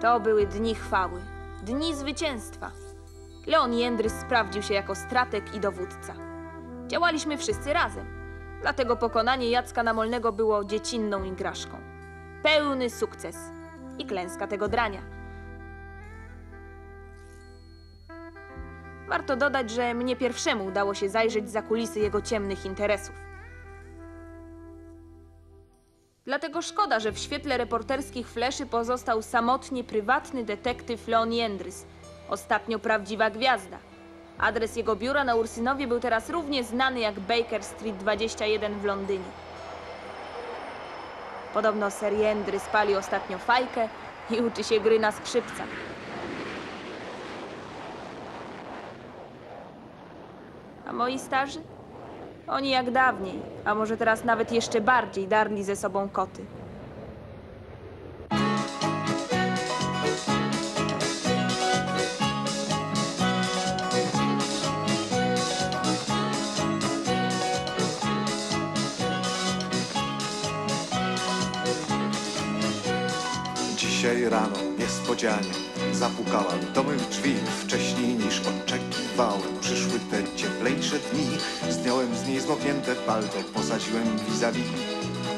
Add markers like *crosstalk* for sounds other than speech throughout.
To były dni chwały, dni zwycięstwa. Leon Jędrys sprawdził się jako strateg i dowódca. Działaliśmy wszyscy razem, dlatego pokonanie Jacka Namolnego było dziecinną igraszką. Pełny sukces i klęska tego drania. Warto dodać, że mnie pierwszemu udało się zajrzeć za kulisy jego ciemnych interesów. Dlatego szkoda, że w świetle reporterskich fleszy pozostał samotnie prywatny detektyw Leon Jędrys, ostatnio prawdziwa gwiazda. Adres jego biura na Ursynowie był teraz równie znany jak Baker Street 21 w Londynie. Podobno Sir Jędrys pali ostatnio fajkę i uczy się gry na skrzypcach. A moi starzy? Oni jak dawniej, a może teraz nawet jeszcze bardziej darli ze sobą koty. Dzisiaj rano niespodzianie zapukałem do mych drzwi wcześniej niż oczekiwałem. Przyszły te cieplejsze dni, zdjąłem z niej zmoknięte palto, posadziłem vis-a-vis.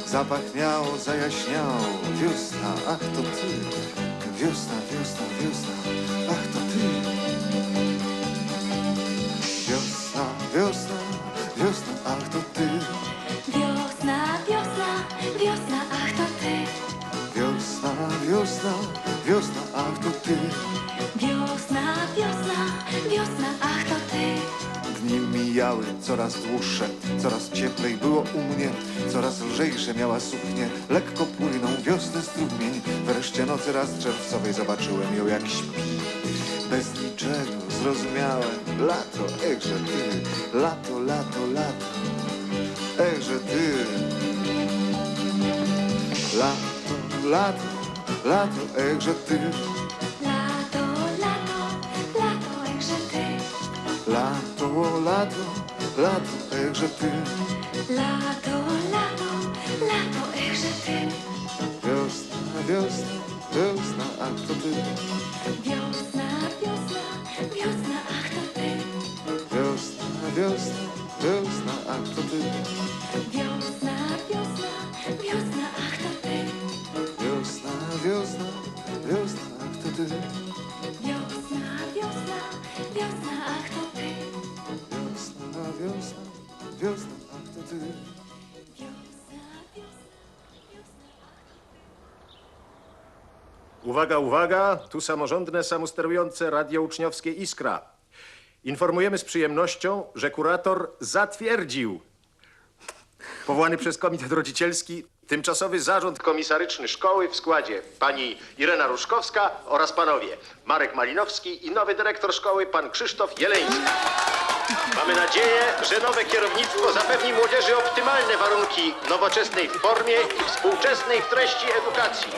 Zapachniało, zajaśniało, wiosna, ach to ty. Wiosna, wiosna, wiosna, coraz dłuższe, coraz cieplej było u mnie, coraz lżejsze miała suknię, lekko płynął wiosny strumień. Wreszcie nocy raz czerwcowej zobaczyłem ją jak śpi. Bez niczego zrozumiałem, lato, echże ty, lato, lato, lato, echże ty. Lato, lato, lato, echże ty, lato, echże ty. Lato, lato, lato, echże ty. Wiosna, wiosna, wiosna, ach to ty. Wiosna, wiosna, wiosna, ach to ty. Wiosna, wiosna, wiosna, ach to ty. Ty. Uwaga, uwaga, tu samorządne, samosterujące radio uczniowskie Iskra. Informujemy z przyjemnością, że kurator zatwierdził powołany przez komitet rodzicielski tymczasowy zarząd komisaryczny szkoły w składzie pani Irena Ruszkowska oraz panowie Marek Malinowski i nowy dyrektor szkoły pan Krzysztof Jeleński. Mamy nadzieję, że nowe kierownictwo zapewni młodzieży optymalne warunki nowoczesnej w formie i współczesnej w treści edukacji.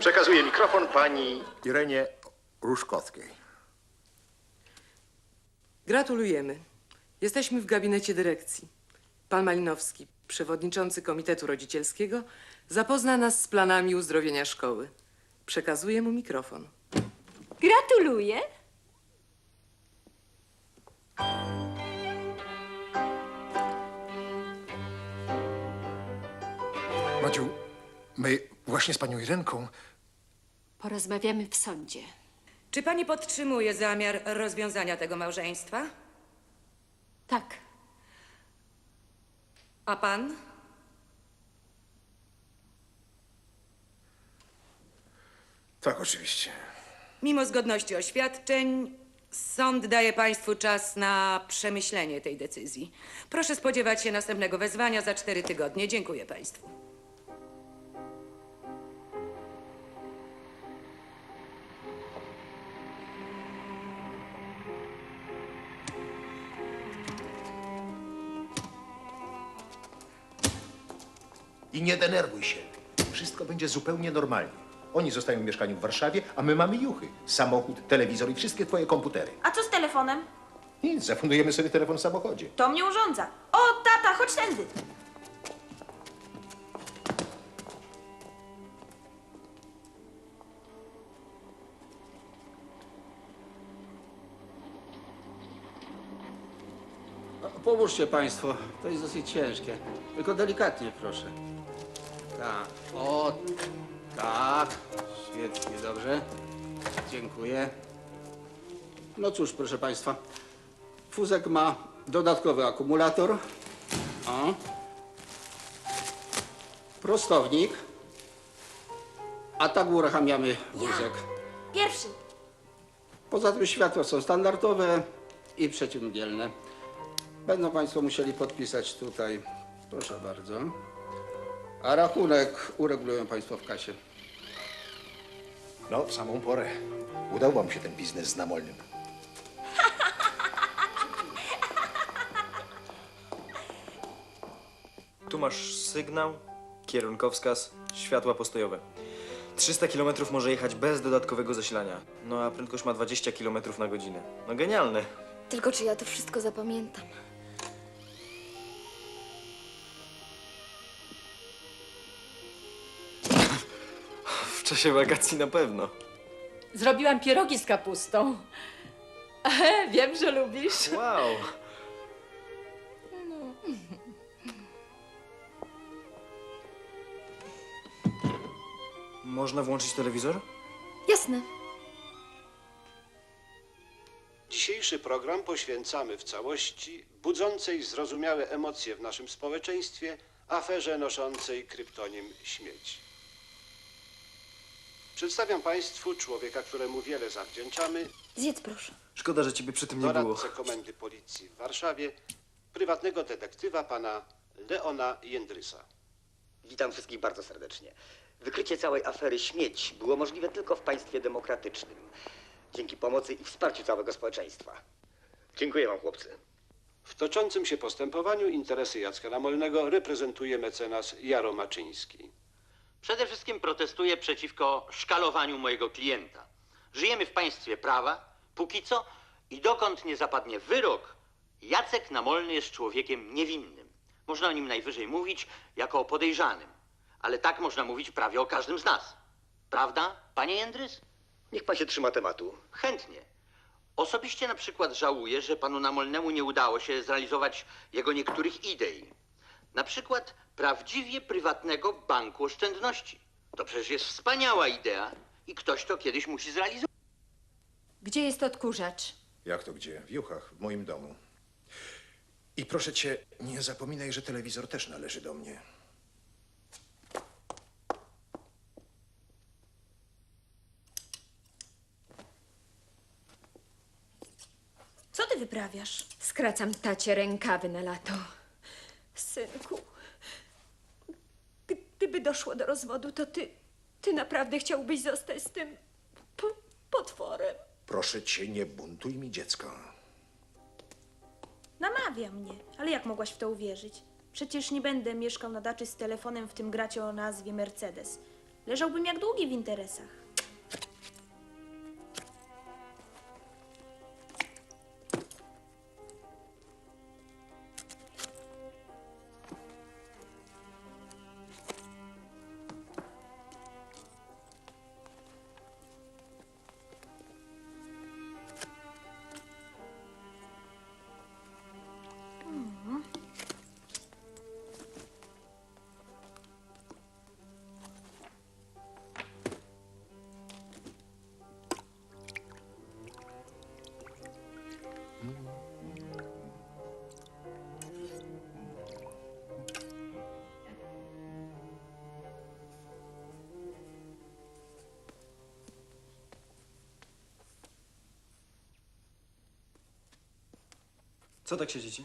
Przekazuję mikrofon pani Irenie Ruszkowskiej. Gratulujemy. Jesteśmy w gabinecie dyrekcji. Pan Malinowski, przewodniczący Komitetu Rodzicielskiego, zapozna nas z planami uzdrowienia szkoły. Przekazuję mu mikrofon. Gratuluję. Madziu, my właśnie z panią Irenką Porozmawiamy w sądzie. Czy pani podtrzymuje zamiar rozwiązania tego małżeństwa? Tak, A pan? Tak, oczywiście. Mimo zgodności oświadczeń, sąd daje państwu czas na przemyślenie tej decyzji. Proszę spodziewać się następnego wezwania za cztery tygodnie. Dziękuję państwu. I nie denerwuj się. Wszystko będzie zupełnie normalnie. Oni zostają w mieszkaniu w Warszawie, a my mamy juchy. Samochód, telewizor i wszystkie twoje komputery. A co z telefonem? Nic, zafundujemy sobie telefon w samochodzie. To mnie urządza. O, tata, chodź tędy. No, Pomóżcie Państwo, to jest dosyć ciężkie. Tylko delikatnie, proszę. Tak, o, tak, świetnie, dobrze. Dziękuję. No cóż, proszę Państwa, wózek ma dodatkowy akumulator. O. Prostownik. A tak uruchamiamy wózek. Pierwszy. Poza tym światła są standardowe i przeciwmgielne. Będą Państwo musieli podpisać tutaj. Proszę bardzo. A rachunek uregulują Państwo w kasie. No, w samą porę. Udał wam się ten biznes z Namolnym. Tu masz sygnał, kierunkowskaz, światła postojowe. 300 km może jechać bez dodatkowego zasilania. No a prędkość ma 20 km na godzinę. No genialne. Tylko czy ja to wszystko zapamiętam? Czasie wakacji na pewno. Zrobiłam pierogi z kapustą. Wiem, że lubisz. Wow. Można włączyć telewizor? Jasne. Dzisiejszy program poświęcamy w całości budzącej zrozumiałe emocje w naszym społeczeństwie aferze noszącej kryptonim śmieci. Przedstawiam Państwu człowieka, któremu wiele zawdzięczamy, Zjedz proszę. Szkoda, że ciebie przy tym nie było. doradcę Komendy Policji w Warszawie, prywatnego detektywa pana Leona Jędrysa. Witam wszystkich bardzo serdecznie. Wykrycie całej afery śmieć było możliwe tylko w państwie demokratycznym. Dzięki pomocy i wsparciu całego społeczeństwa. Dziękuję wam, chłopcy. W toczącym się postępowaniu interesy Jacka Namolnego reprezentuje mecenas Jaro Maczyński. Przede wszystkim protestuję przeciwko szkalowaniu mojego klienta. Żyjemy w państwie prawa, póki co, i dokąd nie zapadnie wyrok, Jacek Namolny jest człowiekiem niewinnym. Można o nim najwyżej mówić jako o podejrzanym, ale tak można mówić prawie o każdym z nas. Prawda, panie Jędrys? Niech pan się trzyma tematu. Chętnie. Osobiście na przykład żałuję, że panu Namolnemu nie udało się zrealizować jego niektórych idei. Na przykład prawdziwie prywatnego banku oszczędności. To przecież jest wspaniała idea i ktoś to kiedyś musi zrealizować. Gdzie jest odkurzacz? Jak to gdzie? W Juchach, w moim domu. I proszę cię, nie zapominaj, że telewizor też należy do mnie. Co ty wyprawiasz? Skracam tacie rękawy na lato. Gdyby doszło do rozwodu, to ty, ty naprawdę chciałbyś zostać z tym p- potworem. Proszę cię, nie buntuj mi dziecko. Namawia mnie. Ale jak mogłaś w to uwierzyć? Przecież nie będę mieszkał na daczy z telefonem w tym gracie o nazwie Mercedes. Leżałbym jak długi w interesach. Co tak siedzicie?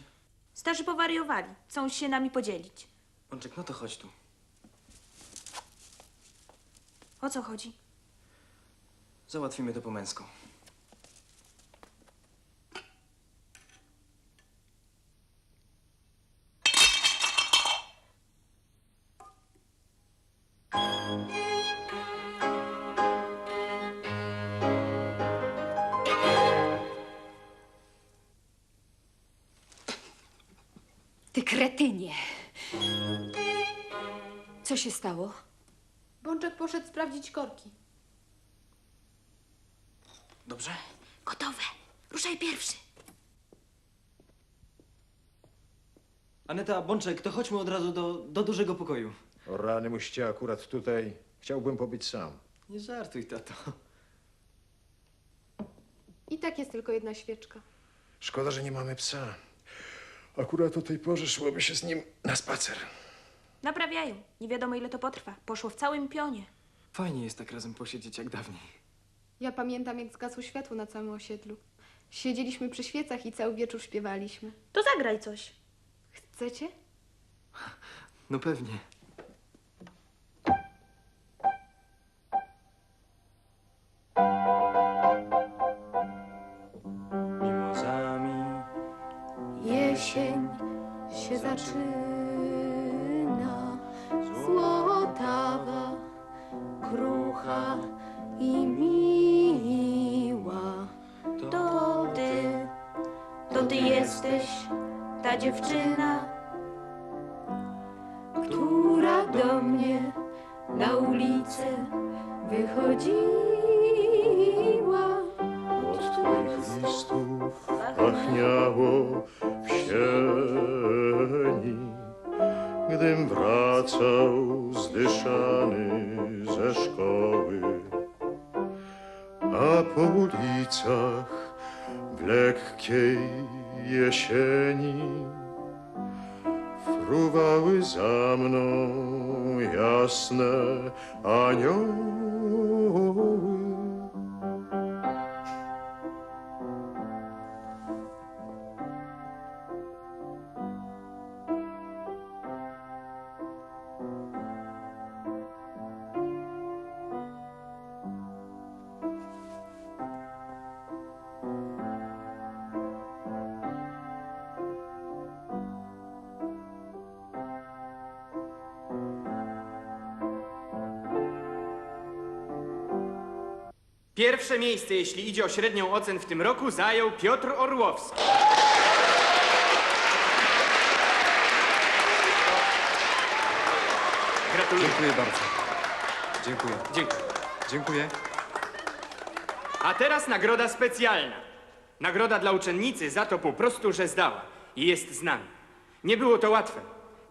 Starzy powariowali. Chcą się nami podzielić. Pączek, no to chodź tu. O co chodzi? Załatwimy to po męsku. Ty kretynie. Co się stało? Bączek poszedł sprawdzić korki. Dobrze? Gotowe. Ruszaj pierwszy. Aneta, Bączek, to chodźmy od razu do, do dużego pokoju. O rany musicie akurat tutaj. Chciałbym pobyć sam. Nie żartuj, tato. I tak jest tylko jedna świeczka. Szkoda, że nie mamy psa. Akurat o tej porze szłoby się z nim na spacer. Naprawiają. Nie wiadomo, ile to potrwa. Poszło w całym pionie. Fajnie jest tak razem posiedzieć jak dawniej. Ja pamiętam, jak zgasło światło na całym osiedlu. Siedzieliśmy przy świecach i cały wieczór śpiewaliśmy. To zagraj coś. Chcecie? No pewnie. Do mnie na ulicę wychodziła. Od twoich listów pachniało w sieni, gdym wracał zdyszany ze szkoły. A po ulicach w lekkiej jesieni fruwały za mną jasne anioły. Pierwsze miejsce, jeśli idzie o średnią ocen w tym roku, zajął Piotr Orłowski. Gratuluję. Dziękuję bardzo. Dziękuję. Dziękuję. Dziękuję. A teraz nagroda specjalna. Nagroda dla uczennicy za to po prostu, że zdała i jest z nami. Nie było to łatwe.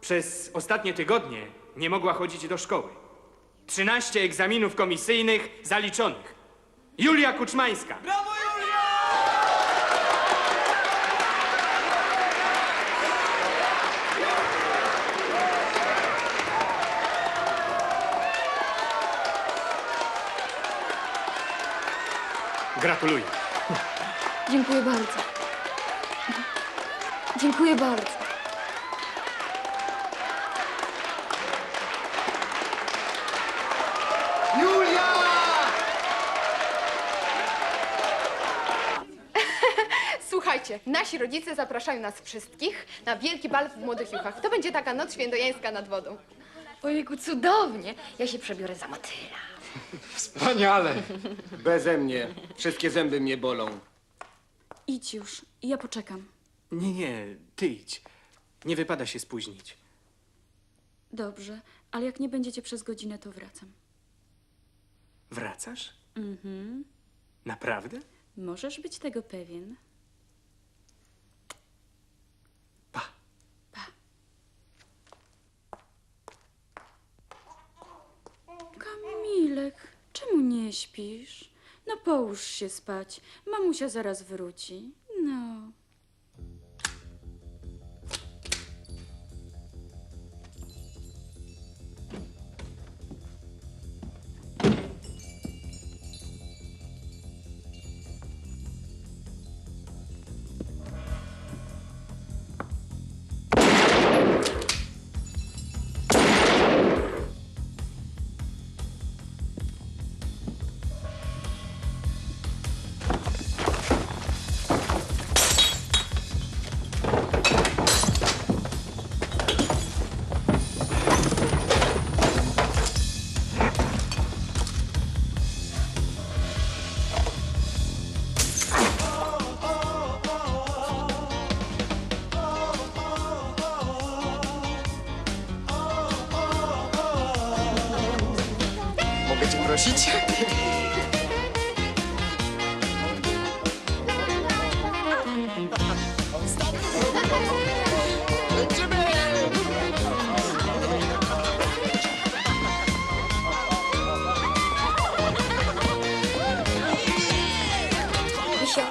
Przez ostatnie tygodnie nie mogła chodzić do szkoły. 13 egzaminów komisyjnych zaliczonych. Julia Kuczmańska. Gratuluję. Dziękuję bardzo. Dziękuję bardzo. Julia! Słuchajcie, nasi rodzice zapraszają nas wszystkich na wielki bal w Młodych Juchach. To będzie taka noc świętojańska nad wodą. Ojejku, cudownie. Ja się przebiorę za motyla. Wspaniale. Beze mnie. Wszystkie zęby mnie bolą. Idź już, ja poczekam. Nie, nie, ty idź. Nie wypada się spóźnić. Dobrze, ale jak nie będziecie przez godzinę, to wracam. Wracasz? Mhm. Naprawdę? Możesz być tego pewien. Pa. Kamilek, czemu nie śpisz? No połóż się spać. Mamusia zaraz wróci. No. Misio,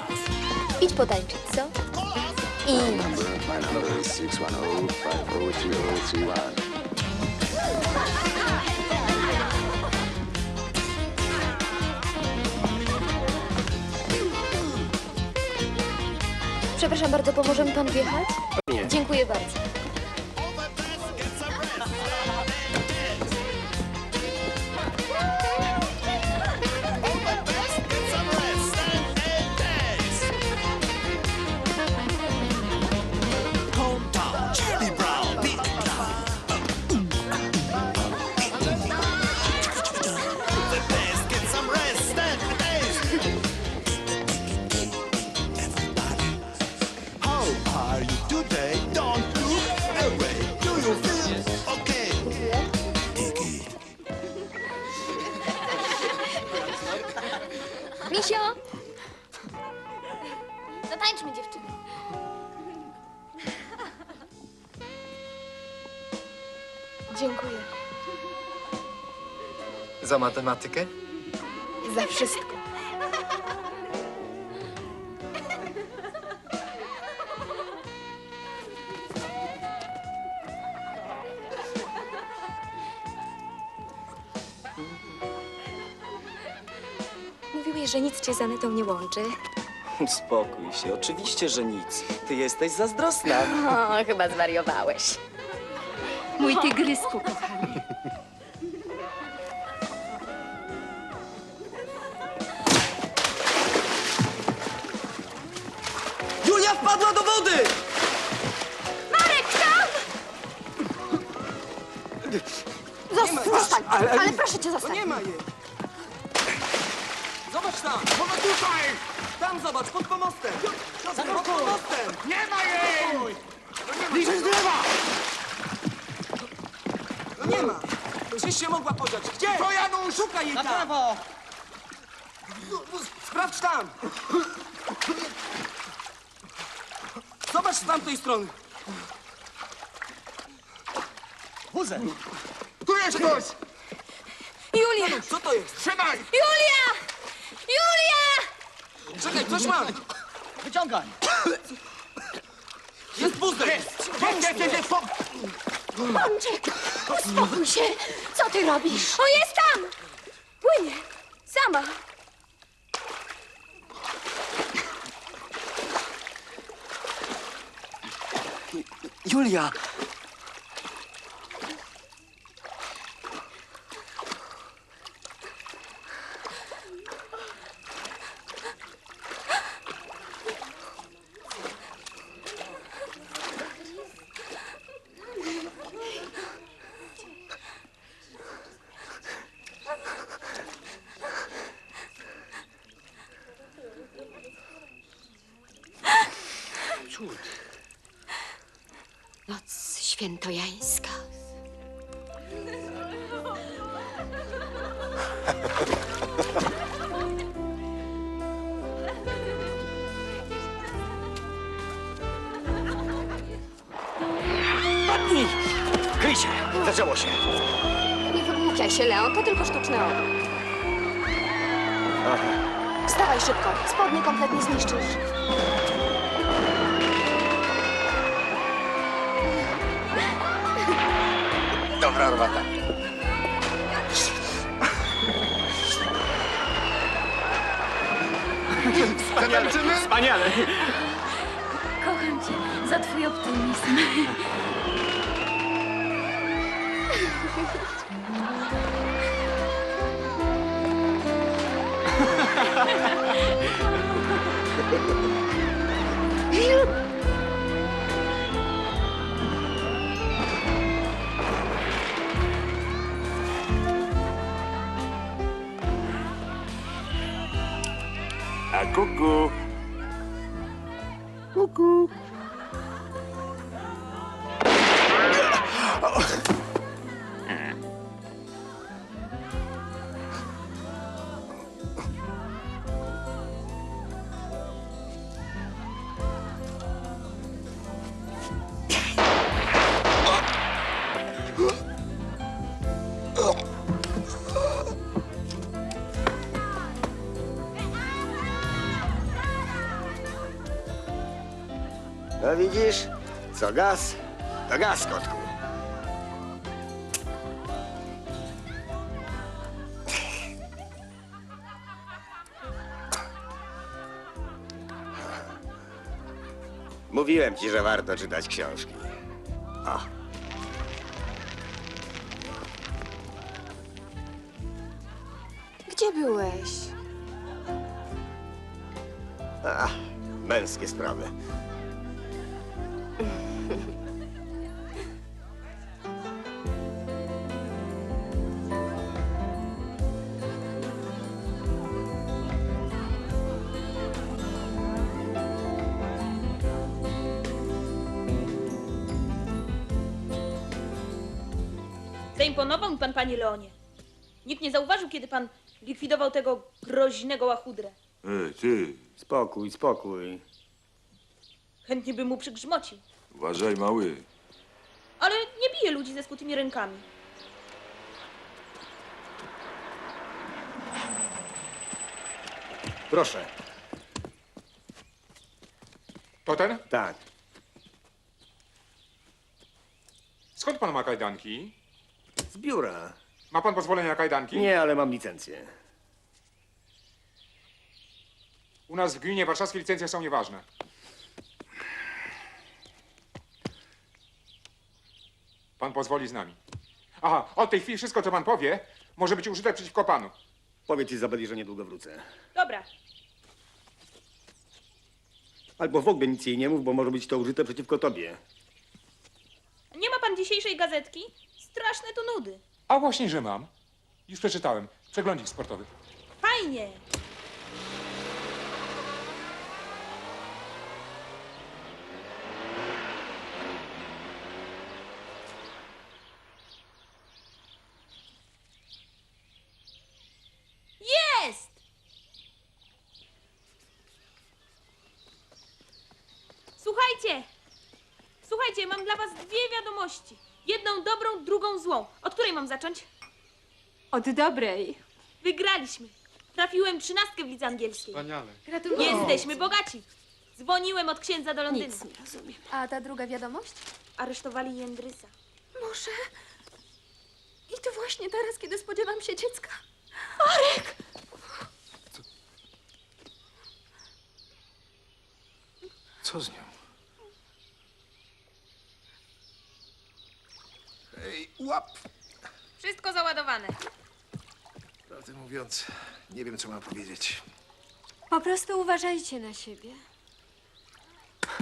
idź potańczyć, co? Przepraszam bardzo, pomoże mi pan wjechać? Nie. Dziękuję bardzo. Matematykę? za wszystko. Mówiłeś, że nic cię z Anetą nie łączy. Uspokój się, oczywiście, że nic. Ty jesteś zazdrosna. O, chyba zwariowałeś. Mój tygrysku, kochany. Julia wpadła do wody! Marek, tam! Zostań, ale- ale proszę cię, zostań. nie ma jej. Zobacz tam! Ona tutaj! Tam zobacz, pod pomostem! Pod pomostem! Nie ma jej! Bliżej z drzewa! Nie ma! Gdzieś się mogła podziać. Gdzie? To Janusz! Szukaj jej Na tam! prawo! Sprawdź tam! Zobacz z tamtej strony. Wózek! Tu jest ktoś! Julia! Co to jest? Trzymaj! Julia! Julia! Czekaj, coś mam! Wyciągaj! Jest puzzle! Jest! Jest, jest, jest! Po... Bączek, uspokój się. Co ty robisz? O, jest tam! Płynie. Sama. Julia! Cud. Noc świętojańska. Padnij! Kryj się! Zaczęło się! Nie wygłupiaj się, Leon, to tylko sztuczne oko. Wstawaj szybko, spodnie kompletnie zniszczysz. Dobra robota. Wspaniale, wspaniale. Kocham cię za twój optymizm. A *laughs* Cuckoo. Cuckoo. No widzisz, co gaz, to gaz, kotku. Mówiłem ci, że warto czytać książki. Zaimponował mi pan, panie Leonie. Nikt nie zauważył, kiedy pan likwidował tego groźnego łachudrę. Ej, ty, spokój, spokój. Chętnie bym mu przygrzmocił. Uważaj, mały. Ale nie bije ludzi ze skutymi rękami. Proszę. To ten? Tak. Skąd pan ma kajdanki? Z biura. Ma pan pozwolenie na kajdanki? Nie, ale mam licencję. U nas w gminie warszawskie licencje są nieważne. Pan pozwoli z nami. Aha, od tej chwili wszystko, co pan powie, może być użyte przeciwko panu. Powiedz Izabeli, że niedługo wrócę. Dobra, Albo w ogóle nic jej nie mów, bo może być to użyte przeciwko tobie. nie ma pan dzisiejszej gazetki? Straszne tu nudy. A właśnie, że mam. Już przeczytałem. Przeglądzik sportowy. Fajnie. Jest! Słuchajcie! Słuchajcie, mam dla was dwie wiadomości. Jedną dobrą, drugą złą. Od której mam zacząć? Od dobrej. Wygraliśmy. Trafiłem trzynastkę w lidze angielskiej. Wspaniale. Gratuluję. Jesteśmy bogaci. Dzwoniłem od księdza do Londynu. Nic nie rozumiem. A ta druga wiadomość? Aresztowali Jędrysa. Może... I to właśnie teraz, kiedy spodziewam się dziecka. Co z nią? Ej, łap! Wszystko załadowane. Prawdę mówiąc, nie wiem, co mam powiedzieć. Po prostu uważajcie na siebie.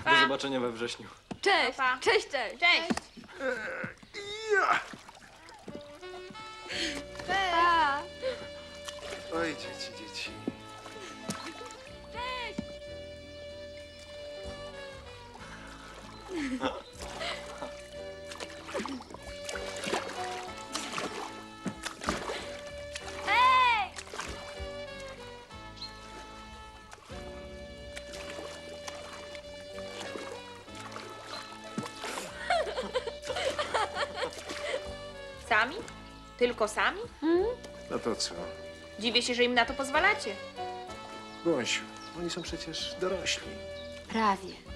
Do zobaczenia we wrześniu. Cześć! Cześć, cześć! Cześć! Pa! Oj, dzieci, dzieci. Sami? *laughs* Tylko sami? No to co? Dziwię się, że im na to pozwalacie. Gąsiu, oni są przecież dorośli. Prawie.